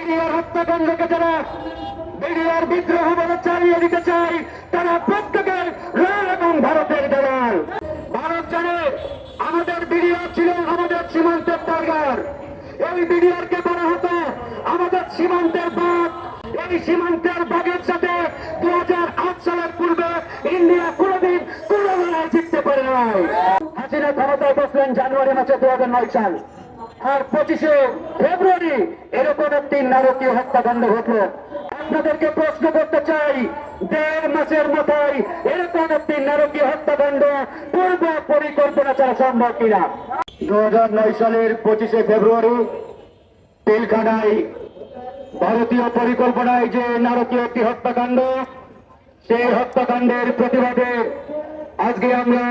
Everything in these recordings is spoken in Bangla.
বিডিআর হত্যাকাণ্ডকে যারা বিডিআর বিদ্রোহ বলে চালিয়ে দিতে চাই তারা প্রত্যেকের লাল এবং ভারতের দালাল। ভারত জানে আমাদের বিডিআর ছিল আমাদের সীমান্তের টার্গার এই বিডিআরকে বলা হতো আমাদের সীমান্তের বাঘ। এই সীমান্তের বাঘের সাথে দু হাজার আট সালের পূর্বে ইন্ডিয়া কোনোদিন কোনো লড়াই জিততে পারে নাই। হাসিনা ক্ষমতায় বসলেন জানুয়ারি মাসে দু হাজার নয় সাল। আর পঁচিশে ফেব্রুয়ারি এরকম একটি নারকীয় হত্যাকাণ্ড ঘটলো। আপনাদেরকে প্রশ্ন করতে চাই, দেড় মাসের মাথায় এরকম একটি নারকীয় হত্যাকাণ্ড পূর্ব পরিকল্পনা ছাড়া সম্ভব কিনা? দুহাজার নয় সালের পঁচিশে ফেব্রুয়ারি তেলখানায় ভারতীয় পরিকল্পনায় যে নারকীয় একটি হত্যাকাণ্ড, সেই হত্যাকাণ্ডের প্রতিবাদে আজকে আমরা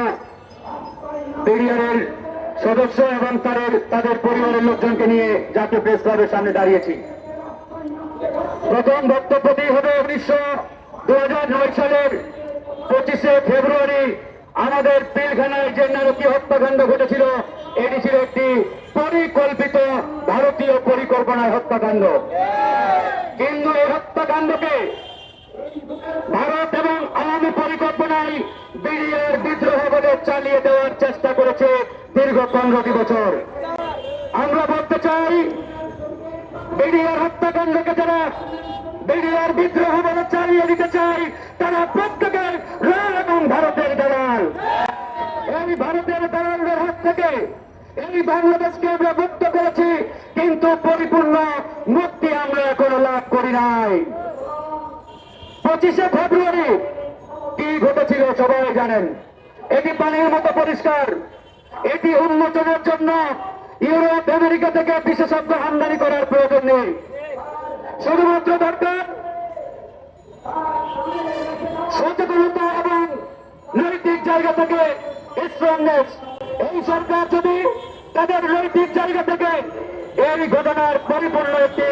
পেরিয়ারের সদস্য এবং তাদের তাদের পরিবারের লোকজনকে নিয়ে জাতীয় প্রেস ক্লাবের সামনে দাঁড়িয়েছি। প্রথম বক্তব্যটি হবে উনিশশো দু সালের পঁচিশে ফেব্রুয়ারি। আমাদের পিলখানায় যে নারকীয় হত্যাকাণ্ড ঘটেছিল, এটি ছিল একটি পরিকল্পিত ভারতীয় পরিকল্পনার হত্যাকাণ্ড। কিন্তু এই হত্যাকাণ্ডকে ভারত এবং আওয়ামী পরিকল্পনায় বিডিআর বিদ্রোহ বলে চালিয়ে দেওয়ার চেষ্টা করেছে দীর্ঘ পনেরোটি বছর। আমরা বলতে চাই, বিডিআর হত্যাকাণ্ডকে যারা বিডিআর বিদ্রোহ বলে চালিয়ে দিতে চাই, তারা প্রত্যেকের লাল এবং ভারতের দালাল। এই ভারতের দালালদের হাত থেকে এই বাংলাদেশকে আমরা মুক্ত করেছি, কিন্তু পরিপূর্ণ মুক্তি আমরা এখনও লাভ করি নাই। পঁচিশে ফেব্রুয়ারি কি ঘটেছিল সবাই জানেন। এটি পানির মতো পরিষ্কার। এটি উন্মোচনের জন্য ইউরোপ, আমেরিকা থেকে বিশেষজ্ঞ আমদানি করার প্রয়োজন নেই। শুধুমাত্র দরকার সচেতনতা এবং নৈতিক জায়গা থেকে স্ট্রংনেস এই সরকার যদি তাদের নৈতিক জায়গা থেকে এই ঘটনার পরিপূর্ণ একটি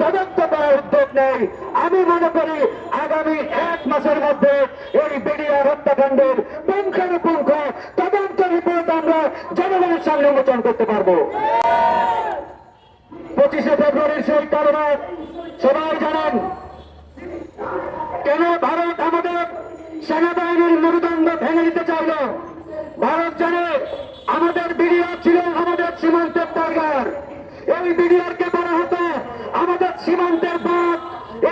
তদন্ত করার উদ্যোগ নেই আমি মনে করি আগামী এক মাসের মধ্যে এই বিডিআর হত্যাকাণ্ডের পুঙ্খানুপুঙ্খ জনগণের সামনে উন্মোচন করতে পারব। পঁচিশে ফেব্রুয়ারির সেই কারণে সবাই জানেন কেন ভারত আমাদের সেনাবাহিনীর মেরুদণ্ড ভেঙে দিতে চাইল? ভারত জানে আমাদের বিডিআর ছিল আমাদের সীমান্তের টার্গার এই বিডিআরকে বলা হতো আমাদের সীমান্তের বাঘ।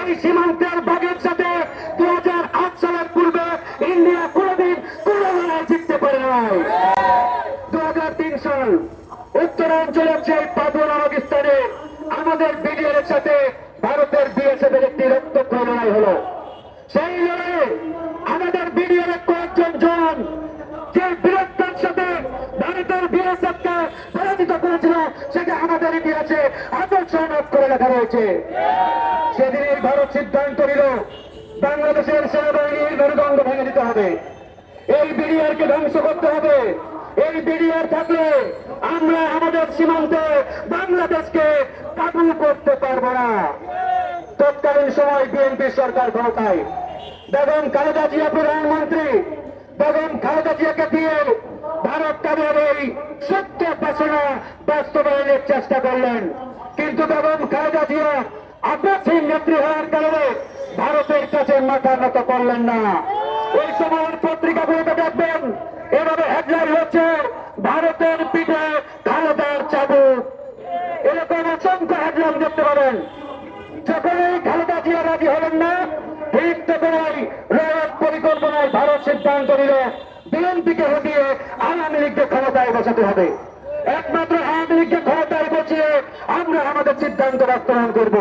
এই সীমান্তের বাঘের সাথে দু হাজার আট সালের পূর্বে ইন্ডিয়া কোনোদিন কোনো লড়াই জিততে পারে নাই। উত্তরাঞ্চলের সেই পাদুয়া নামক আমাদের বিডিআর সাথে ভারতের বিএসএফ এর একটি রক্তক্ষয় লড়াই হলো। সেই লড়াইয়ে আমাদের বিডিআর কয়েকজন জন যে বীরত্বের সাথে ভারতের বিএসএফ কে পরাজিত করেছিল, সেটা আমাদের ইতিহাসে আদর্শ করে লেখা রয়েছে। সেদিনই ভারত সিদ্ধান্ত নিল, বাংলাদেশের সেনাবাহিনীর মেরুদণ্ড ভেঙে দিতে হবে। এই বিডিআর কে ধ্বংস করতে হবে। এই বিডিআর থাকলে আমরা আমাদের সীমান্তে বাংলাদেশকে কাবু করতে পারব না। তৎকালীন সময় বিএনপি সরকার ক্ষমতায়। বেগম খালেদা জিয়া প্রধানমন্ত্রী, বেগম খালেদা জিয়াকে দিয়ে ভারত তাদের এই সত্য বাসনা বাস্তবায়নের চেষ্টা করলেন। কিন্তু বেগম খালেদা জিয়া আপসহীন নেত্রী হওয়ার কারণে ভারতের কাছে মাথা নত করলেন না। ওই সময়ের পত্রিকাগুলোতে দেখবেন এভাবে হেডলাইন হচ্ছে ভারতের পিঠে খালেদার চাবুক এরকম অসংখ্য হেডলাইন দেখতে পাবেন। যখন এই খালেদা জিয়া রাজি হলেন না, ঠিক তখনই রয়ত পরিকল্পনায় ভারত সিদ্ধান্ত নিল, বিএনপিকে হটিয়ে আওয়ামী লীগকে ক্ষমতায় বসাতে হবে। একমাত্র আওয়ামী লীগকে ক্ষমতায় বসিয়ে আমরা আমাদের সিদ্ধান্ত বাস্তবায়ন করব।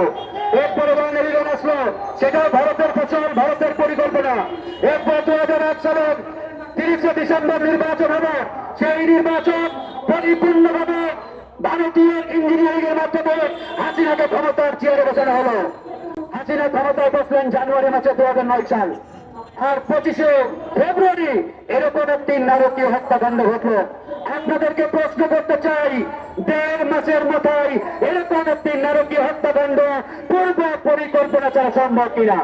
এরপরে বাঙালিগণ আসলো, সেটাও ভারতের ফসল, ভারতের পরিকল্পনা। এরপর দু হাজার এক সালের তিরিশে ডিসেম্বর নির্বাচন হবে, সেই নির্বাচন পরিপূর্ণভাবে ভারতীয় ইঞ্জিনিয়ারিং এর মাধ্যমে হাসিনাকে ক্ষমতার চেয়ারে বসানো হলো। হাসিনা ক্ষমতায় বসলেন জানুয়ারি মাসে দু হাজার নয় সাল। আর পঁচিশে ফেব্রুয়ারি এরকম একটি নারকীয় হত্যাকাণ্ড ঘটলো। আপনাদেরকে প্রশ্ন করতে চাই, দেড় মাসের মতোই এরকম একটি নারকীয় হত্যাকাণ্ড পূর্ব পরিকল্পনা ছাড়া সম্ভব কিনা?